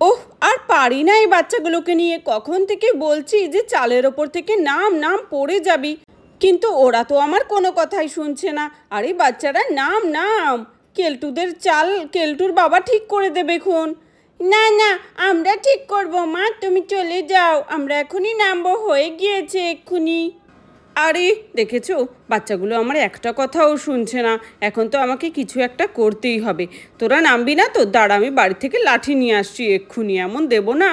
ওহ, আর পারি না এই বাচ্চাগুলোকে নিয়ে। কখন থেকে বলছি যে চালের ওপর থেকে নাম নাম পড়ে যাবি। কিন্তু ওরা তো আমার কোনো কথাই শুনছে না। আরে বাচ্চারা, নাম নাম। কেলটুদের চাল কেলটুর বাবা ঠিক করে দেবে খুন। না না, আমরা ঠিক করব, মা, তুমি চলে যাও। আমরা এখনই নামবো, হয়ে গিয়েছে এক্ষুনি। আরে, দেখেছ? বাচ্চাগুলো আমার একটা কথাও শুনছে না। এখন তো আমাকে কিছু একটা করতেই হবে। তোরা নামবি না তো? দাঁড়া, আমি বাড়ি থেকে লাঠি নিয়ে আসছি এক্ষুনি। এমন দেবো না।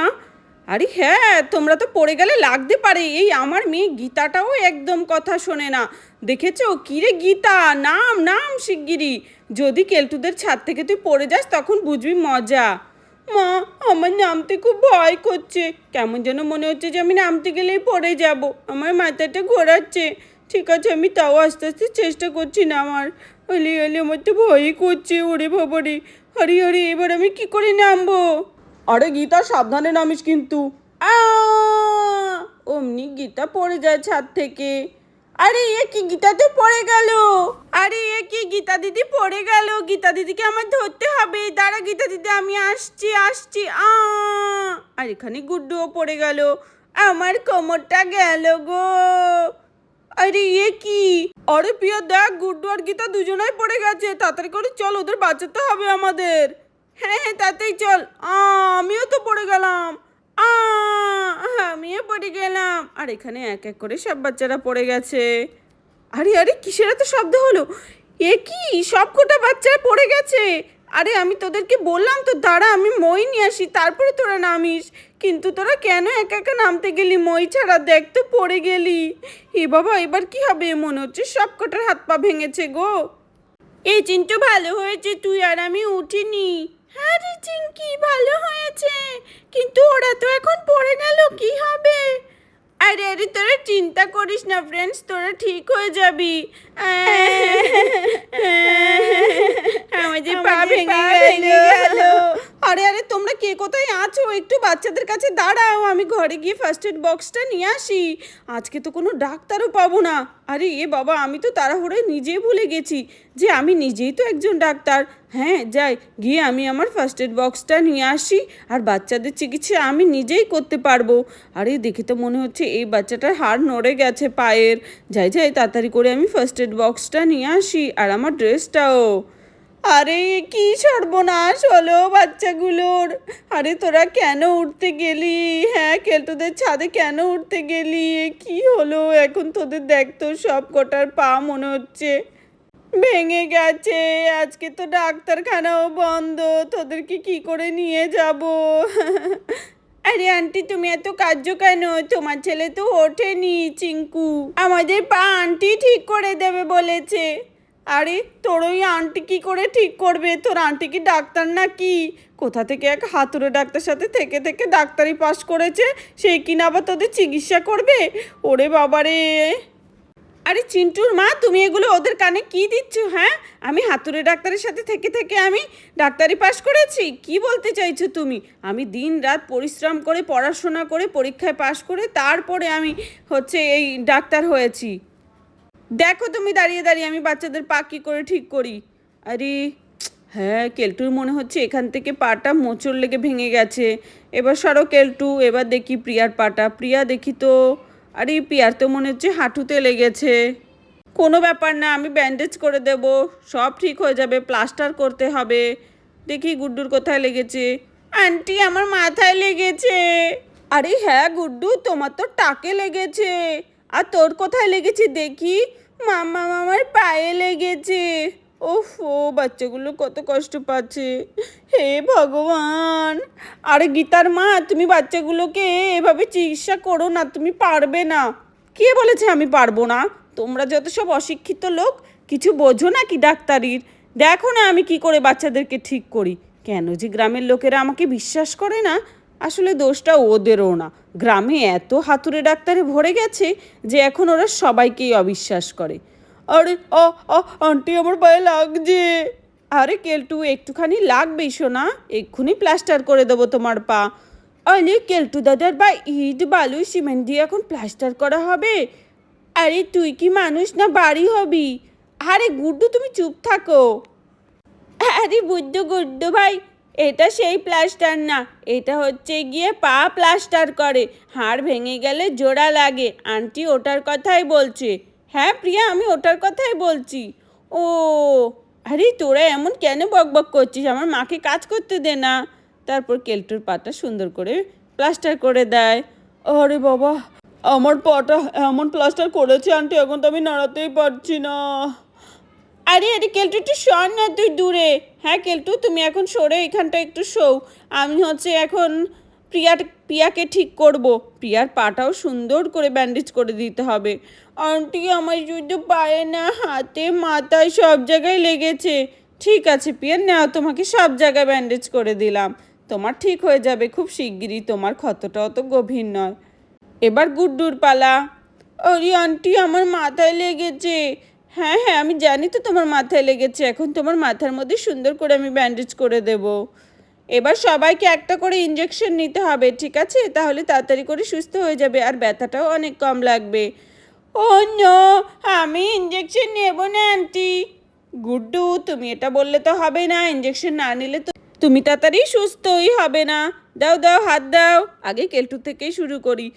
আরে হ্যাঁ তোমরা তো পড়ে গেলে লাগতে পারে। এই আমার মেয়ে গীতাটাও একদম কথা শোনে না। দেখেছ? কিরে গীতা? নাম নাম শিগগিরি যদি কেলটুদের ছাদ থেকে তুই পড়ে যাস, তখন বুঝবি মজা। মা আমার নামতে খুব ভয় করছে। কেমন যেন মনে হচ্ছে যে আমি নামতে গেলেই পড়ে যাব। আমার মাথাটা ঘোরাচ্ছে। ঠিক আছে আমি তাও আস্তে আস্তে চেষ্টা করছি না আমার। হলি হলি আমার তো ভয়ই করছে ওরে বাবারে। হরি হরি এবার আমি কি করে নামবো? আরে গীতা সাবধানে নামিস কিন্তু। আ অমনি গীতা পড়ে যায় ছাদ থেকে। আরে, এ কি গীতা তো পড়ে গেল। আরে, এ কি গীতা দিদি পড়ে গেল। গীতা দিদিকে আমার ধরতে হবে। দাঁড়া গীতা দিদি, আমি আসছি আসছি। আ, আর এখানে গুড্ডুও পড়ে গেল। আমার কোমরটা গেল গো। আরে, এ কি? আরে প্রিয়া দেখ, গুড্ডু আর গীতা দুজনেই পড়ে গেছে। তাড়াতাড়ি করে চল, ওদের বাঁচাতে হবে আমাদের। হ্যাঁ হ্যাঁ তাতেই চল। আমিও তো পড়ে গেলাম। আমিও পড়ে গেলাম। আর এখানে এক এক করে সব বাচ্চারা পড়ে গেছে। আরে আরে, কিসের এত শব্দ হলো? এ কি? সব কটা বাচ্চারা পড়ে গেছে। আরে, আমি তোদেরকে বললাম তো, দাঁড়া, আমি মই নিয়ে আসি, তারপরে তোরা নামিস। কিন্তু তোরা কেন একা একা নামতে গেলি? মই ছাড়া দেখ তো, পড়ে গেলি। এ বাবা, এবার কি হবে? মনে হচ্ছে সব কটার হাত পা ভেঙেছে গো। এই চিন্টু, ভালো হয়েছে তুই আর আমি উঠিনি। হ্যাঁ রে চিঙ্কি ভালো হয়েছে। কিন্তু ওরা তো এখন পড়ে গেল কি হবে? আরে আরে তোরা চিন্তা করিস না ফ্রেন্ডস তোরা ঠিক হয়ে যাবি। আমাদের পা ভেঙে গেল। আরে আরে তোমরা কে কোথায় আছো? একটু বাচ্চাদের কাছে দাঁড়াও, আমি ঘরে গিয়ে ফার্স্ট এড বক্সটা নিয়ে আসি। আজকে তো কোনো ডাক্তারও পাবো না। আরে এ বাবা, আমি তো তাড়াহুড়োয় নিজেই ভুলে গেছি যে আমি নিজেই তো একজন ডাক্তার। হ্যাঁ যাই, গিয়ে আমি আমার ফার্স্ট এড বক্সটা নিয়ে আসি আর বাচ্চাদের চিকিৎসা আমি নিজেই করতে পারব। আরে দেখে তো মনে হচ্ছে এই বাচ্চাটার হাড় নড়ে গেছে পায়ের। যাই যাই, তাড়াতাড়ি করে আমি ফার্স্ট এড বক্সটা নিয়ে আসি আর আমার ড্রেসটাও আরে, কি সর্বনাশ হলো বাচ্চাগুলোর? আরে, তোরা কেন উঠতে গেলি? হ্যাঁ কেলটোদের ছাদে কেন উঠতে গেলি? কি হলো? এখন তোদের দেখতো সব কটার পা মনে হচ্ছে। ভেঙে গেছে। আজকে তো ডাক্তারখানাও বন্ধ। তোদেরকে কি করে নিয়ে যাব? আরে, আন্টি, তুমি এত কার্য কেন? তোমার ছেলে তো ওঠেনি, চিঙ্কু। আমাদের পা আন্টি ঠিক করে দেবে বলেছে। আরে, তোর ওই আন্টি কি করে ঠিক করবে? তোর আন্টি কি ডাক্তার নাকি কোথা থেকে এক হাতুড়ে ডাক্তার সাথে থেকে থেকে ডাক্তারি পাস করেছে? সেই কিনা আবার তোদের চিকিৎসা করবে? ওরে বাবারে। আরে, চিন্টুর মা, তুমি এগুলো ওদের কানে কি দিচ্ছ হ্যাঁ? আমি হাতুড়ে ডাক্তারের সাথে থেকে থেকে আমি ডাক্তারি পাশ করেছি? কি বলতে চাইছো তুমি? আমি দিন রাত পরিশ্রম করে, পড়াশোনা করে, পরীক্ষায় পাশ করে, তারপরে আমি হচ্ছে এই ডাক্তার হয়েছি। দেখো তুমি দাঁড়িয়ে দাঁড়িয়ে, আমি বাচ্চাদের পা কী করে ঠিক করি? আরে হ্যাঁ কেলটুর মনে হচ্ছে এখান থেকে পাটা মোচড় লেগে ভেঙে গেছে। এবার সরো কেলটু, এবার দেখি প্রিয়ার পাটা। প্রিয়া, দেখি তো। আরে, প্রিয়ার তো মনে হচ্ছে হাঁটুতে লেগেছে। কোনো ব্যাপার না, আমি ব্যান্ডেজ করে দেব। সব ঠিক হয়ে যাবে প্লাস্টার করতে হবে। দেখি গুড্ডুর কোথায় লেগেছে। আন্টি, আমার মাথায় লেগেছে। আরে হ্যাঁ গুড্ডু, তোমার তো টাকে লেগেছে। আর তোর কোথায় লেগেছে দেখি। মামা মামার পায়ে লেগেছে। ও বাচ্চাগুলো কত কষ্ট পাচ্ছে। হে ভগবান! আরে গীতার মা, তুমি বাচ্চাগুলোকে এভাবে চিকিৎসা করো না, তুমি পারবে না। কে বলেছে আমি পারব না? তোমরা যত সব অশিক্ষিত লোক, কিছু বোঝো না কি ডাক্তারির? দেখো না আমি কি করে বাচ্চাদেরকে ঠিক করি। কেন যে গ্রামের লোকেরা আমাকে বিশ্বাস করে না, আসলে দোষটা ওদেরও না। গ্রামে এত হাতুড়ে ডাক্তারে ভরে গেছে যে এখন ওরা সবাইকেই অবিশ্বাস করে। আরে ও আন্টি আমার পায়ে লাগছে। আরে, কেলটু, একটুখানি লাগবেই শোনা এক্ষুনি প্লাস্টার করে দেবো তোমার পা। আরে কেলটু দাদার বা ইট, বালু, সিমেন্ট দিয়ে এখন প্লাস্টার করা হবে। আরে, তুই কি মানুষ না বাড়ি হবি? আরে, গুড্ডু, তুমি চুপ থাকো। আরে, বুদ্ধ গুড্ডু ভাই এটা সেই প্লাস্টার না, এটা হচ্ছে গিয়ে পা প্লাস্টার করে। হাড় ভেঙে গেলে জোড়া লাগে। আন্টি ওটার কথাই বলছে। হ্যাঁ প্রিয়া, আমি ওটার কথাই বলছি। ও, আরে তোরা এমন কেন বকবক করছিস? আমার মাকে কাজ করতে দে না। তারপর কেলটুর পাটা সুন্দর করে প্লাস্টার করে দেয়। আরে বাবা, আমার পাটা এমন প্লাস্টার করেছে আন্টি, এখন তো আমি নাড়াতেই পারছি না। আরে আরে, কেলটু, একটু সর না তুই দূরে। হ্যাঁ কেলটু, তুমি এখন সরে, এখানটা একটু শো আমি হচ্ছে এখন প্রিয়ার, প্রিয়াকে ঠিক করব। প্রিয়ার পাটাও সুন্দর করে ব্যান্ডেজ করে দিতে হবে। আন্টি আমার শুধু পায়ে না, হাতে, মাথায় সব জায়গায় লেগেছে। ঠিক আছে, প্রিয়া, নাও, তোমাকে সব জায়গায় ব্যান্ডেজ করে দিলাম। তোমার ঠিক হয়ে যাবে খুব শিগগিরই, তোমার ক্ষতটা অত গভীর নয়। এবার গুড্ডুর পালা। আরে, আন্টি, আমার মাথায় লেগেছে। হ্যাঁ হ্যাঁ আমি জানি তো তোমার মাথায় লেগেছে। এখন তোমার মাথার মধ্যে সুন্দর করে আমি ব্যান্ডেজ করে দেব। এবার সবাইকে একটা করে ইঞ্জেকশন নিতে হবে, ঠিক আছে? তাহলে তাড়াতাড়ি করে সুস্থ হয়ে যাবে আর ব্যথাটাও অনেক কম লাগবে। ও নো, আমি ইঞ্জেকশন নেব না আন্টি গুড্ডু, তুমি এটা বললে তো হবে না ইঞ্জেকশন না নিলে তো তুমি তাড়াতাড়ি সুস্থই হবে না। দাও দাও, হাত দাও। আগে কেলটু থেকেই শুরু করি!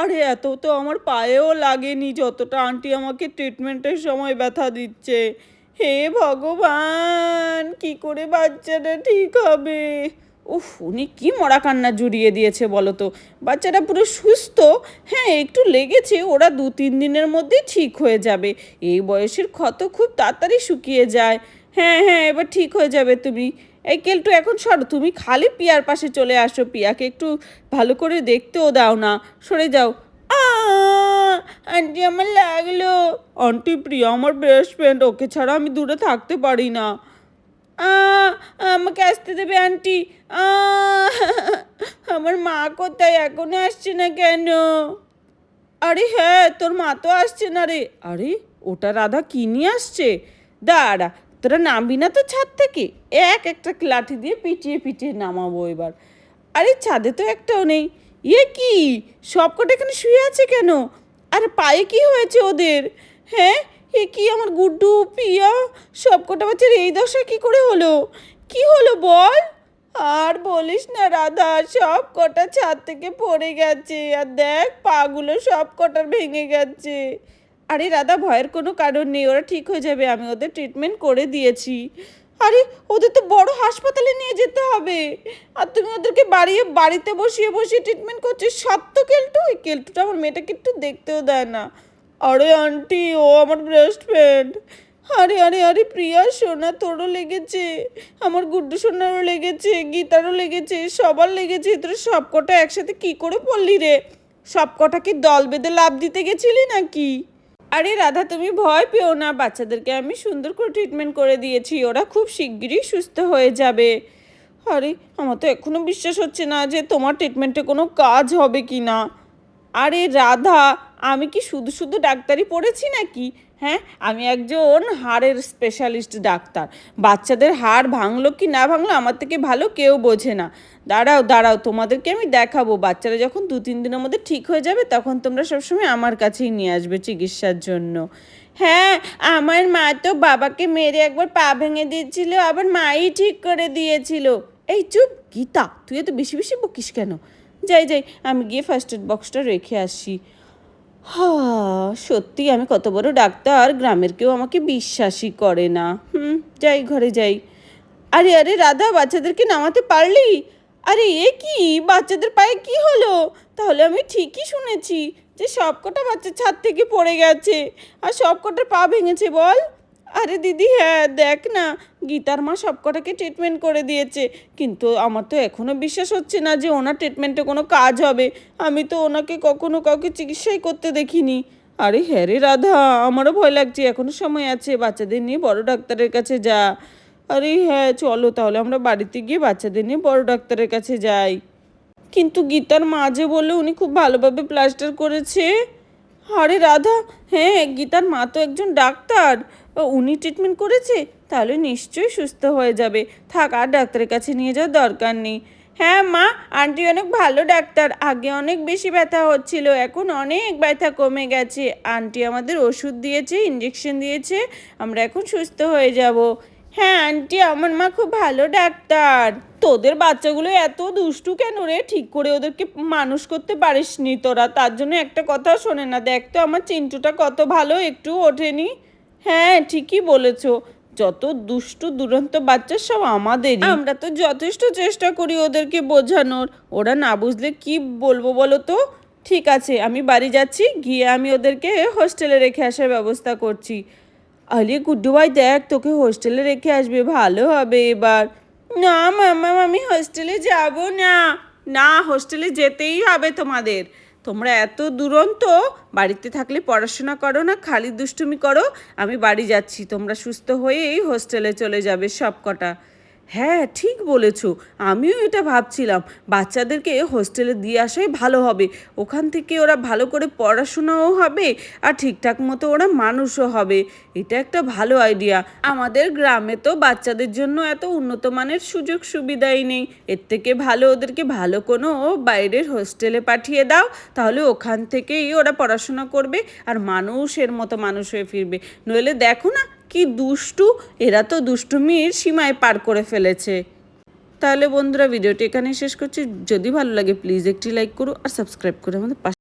আরে, এত তো আমার পায়েও লাগেনি যতটা আন্টি আমাকে ট্রিটমেন্টের সময় ব্যথা দিচ্ছে। হে ভগবান, কি করে বাচ্চাটা ঠিক হবে? উফ, উনি কি মরা কান্না জুড়িয়ে দিয়েছে বলো তো বাচ্চাটা পুরো সুস্থ। হ্যাঁ একটু লেগেছে, ওরা দু তিন দিনের মধ্যেই ঠিক হয়ে যাবে। এই বয়সের ক্ষত খুব তাড়াতাড়ি শুকিয়ে যায়। হ্যাঁ হ্যাঁ এবার ঠিক হয়ে যাবে তুমি। এই কেলটু, এখন সরো, তুমি খালি পিয়ার পাশে চলে আসো। পিয়াকে একটু ভালো করে দেখতেও দাও না। সরে যাও! আন্টি আমার লাগল। আন্টি প্রিয়া আমার বেস্ট ফ্রেন্ড ওকে ছাড়া আমি দূরে থাকতে পারি না! আমাকে আসতে দেবে, আন্টি! আমার মা কোথায়? এখনও আসছে না কেন? আরে হ্যাঁ তোর মা তো আসছে না রে। আরে, ওটা রাধা কি নিয়ে আসছে? দাঁড়া তোরা নামবি না তো ছাদ থেকে। এক একটা লাঠি দিয়ে পিটিয়ে পিটিয়ে নামাবো এবার। আরে ছাদে তো একটাও নেই। ইয়ে কি? সবকটা এখানে শুয়ে আছে কেন? আর পায়ে কি হয়েছে ওদের? হ্যাঁ? এ কি আমার গুড্ডু, পিয়া? সবকটা বাচ্চার এই দশা কি করে হলো? কি হলো বল? আর বলিস না রাধা, সব কটা ছাদ থেকে পড়ে গেছে। আর দেখ, পাগুলো সব কটার ভেঙে গেছে। আরে রাধা, ভয়ের কোনো কারণ নেই, ওরা ঠিক হয়ে যাবে, আমি ওদের ট্রিটমেন্ট করে দিয়েছি। আরে, ওদের তো বড় হাসপাতালে নিয়ে যেতে হবে। আর তুমি ওদেরকে বাড়িয়ে, বাড়িতে বসিয়ে বসিয়ে ট্রিটমেন্ট করছিস সত্য কেলটু? ওই কেলটুটা আমার মেয়েটাকে একটু দেখতেও দেয় না। আরে আন্টি ও আমার বেস্ট ফ্রেন্ড আরে আরে আরে, প্রিয়া, সোনা তোরও লেগেছে, আমার গুড্ডু সোনারও লেগেছে, গীতারও লেগেছে, সবার লেগেছে, তোর সবকটা একসাথে কী করে পড়লি রে? সবকটা কি দল বেঁধে লাভ দিতে গেছিলি নাকি? আরে রাধা, তুমি ভয় পেও না, বাচ্চাদেরকে আমি সুন্দর করে ট্রিটমেন্ট করে দিয়েছি, ওরা খুব শিগগিরই সুস্থ হয়ে যাবে। আরে, আমার তো এখনও বিশ্বাস হচ্ছে না যে তোমার ট্রিটমেন্টে কোনো কাজ হবে কি না আরে রাধা, আমি কি শুধু শুধু ডাক্তারি পড়েছি নাকি? হ্যাঁ আমি একজন হাড়ের স্পেশালিস্ট ডাক্তার। বাচ্চাদের হাড় ভাঙলো কি না ভাঙলো আমার থেকে ভালো কেউ বোঝে না। দাঁড়াও দাঁড়াও, তোমাদেরকে আমি দেখাবো। বাচ্চারা যখন দু তিন দিনের মধ্যে ঠিক হয়ে যাবে তখন তোমরা সবসময় আমার কাছেই নিয়ে আসবে চিকিৎসার জন্য। হ্যাঁ আমার মা তো বাবাকে মেরে একবার পা ভেঙে দিয়েছিল, আবার মাই ঠিক করে দিয়েছিল। এই চুপ, গীতা, তুই এত বেশি বেশি বকিস কেন? যাই যাই, আমি গিয়ে ফার্স্ট এড বক্সটা রেখে আসি। হা, সত্যি আমি কত বড় ডাক্তার, গ্রামের কেউ আমাকে বিশ্বাসই করে না। হুম, যাই, ঘরে যাই। আরে আরে, রাধা, বাচ্চাদেরকে নামাতে পারলি? আরে, এ কি? বাচ্চাদের পায়ে কি হলো? তাহলে আমি ঠিকই শুনেছি যে সবকটা বাচ্চা ছাদ থেকে পড়ে গেছে, আর সবকটার পা ভেঙেছে, বল। আরে দিদি হ্যাঁ দেখ না, গীতার মা সবকটাকে ট্রিটমেন্ট করে দিয়েছে। কিন্তু আমার তো এখনও বিশ্বাস হচ্ছে না যে ওনার ট্রিটমেন্টে কোনো কাজ হবে। আমি তো ওনাকে কখনো কাউকে চিকিৎসাই করতে দেখিনি। আরে হ্যাঁ রে রাধা, আমারও ভয় লাগছে, এখনও সময় আছে, বাচ্চাদের নিয়ে বড় ডাক্তারের কাছে যা। আরে হ্যাঁ চলো তাহলে আমরা বাড়িতে গিয়ে বাচ্চাদের নিয়ে বড় ডাক্তারের কাছে যাই। কিন্তু গীতার মা যে বলল, উনি খুব ভালোভাবে প্লাস্টার করেছে। আরে রাধা হ্যাঁ গীতার মা তো একজন ডাক্তার। উনি ট্রিটমেন্ট করেছে, তাহলে নিশ্চয়ই সুস্থ হয়ে যাবে। থাক, আর ডাক্তারের কাছে নিয়ে যাওয়ার দরকার নেই। হ্যাঁ মা, আন্টি অনেক ভালো ডাক্তার, আগে অনেক বেশি ব্যথা হচ্ছিল, এখন অনেক ব্যথা কমে গেছে। আন্টি আমাদের ওষুধ দিয়েছে ইঞ্জেকশন দিয়েছে, আমরা এখন সুস্থ হয়ে যাব। হ্যাঁ আন্টি, আমার মা খুব ভালো ডাক্তার। তোদের বাচ্চাগুলো এত দুষ্টু কেন রে? ঠিক করে ওদেরকে মানুষ করতে পারিস নি তোরা, তার জন্য একটা কথা শোনে না। দেখ তো আমার চিন্টুটা কত ভালো একটু ওঠেনি। হ্যাঁ ঠিকই বলেছ। যত দুষ্টু, দুরন্ত বাচ্চা সব আমাদেরই। আমরা তো যথেষ্ট চেষ্টা করি ওদেরকে বোঝানোর। ওরা না বুঝলে কি বলব বলো তো? ঠিক আছে, আমি বাড়ি যাচ্ছি, গিয়ে আমি ওদেরকে হোস্টেলে রেখে আসার ব্যবস্থা করছি। আরে গুড্ডু ভাই দেখ, তোকে হোস্টেলে রেখে আসবে, ভালো হবে এবার। না, মামা, আমি হোস্টেলে যাব না। না, হোস্টেলে যেতেই হবে তোমাদের। তোমরা এত দুরন্ত, বাড়িতে থাকলে পড়াশোনা করো না, খালি দুষ্টুমি করো, আমি বাড়ি যাচ্ছি, তোমরা সুস্থ হয়েই হোস্টেলে চলে যাবে সব কটা হ্যাঁ ঠিক বলেছ। আমিও এটা ভাবছিলাম। বাচ্চাদেরকে হোস্টেলে দিয়ে আসাই ভালো হবে। ওখান থেকে ওরা ভালো করে পড়াশোনাও হবে আর ঠিকঠাক মতো ওরা মানুষও হবে। এটা একটা ভালো আইডিয়া আমাদের গ্রামে তো বাচ্চাদের জন্য এত উন্নত মানের সুযোগ সুবিধাই নেই। এর থেকে ভালো ওদেরকে ভালো কোনো বাইরের হোস্টেলে পাঠিয়ে দাও। তাহলে ওখান থেকেই ওরা পড়াশোনা করবে আর মানুষের মতো মানুষ হয়ে ফিরবে। নইলে দেখো না কি দুষ্টু? এরা তো দুষ্টুমির সীমায় পার করে ফেলেছে। তাহলে বন্ধুরা, ভিডিওটি এখানে শেষ করছি। যদি ভালো লাগে প্লিজ একটি লাইক করো আর সাবস্ক্রাইব করে আমাদের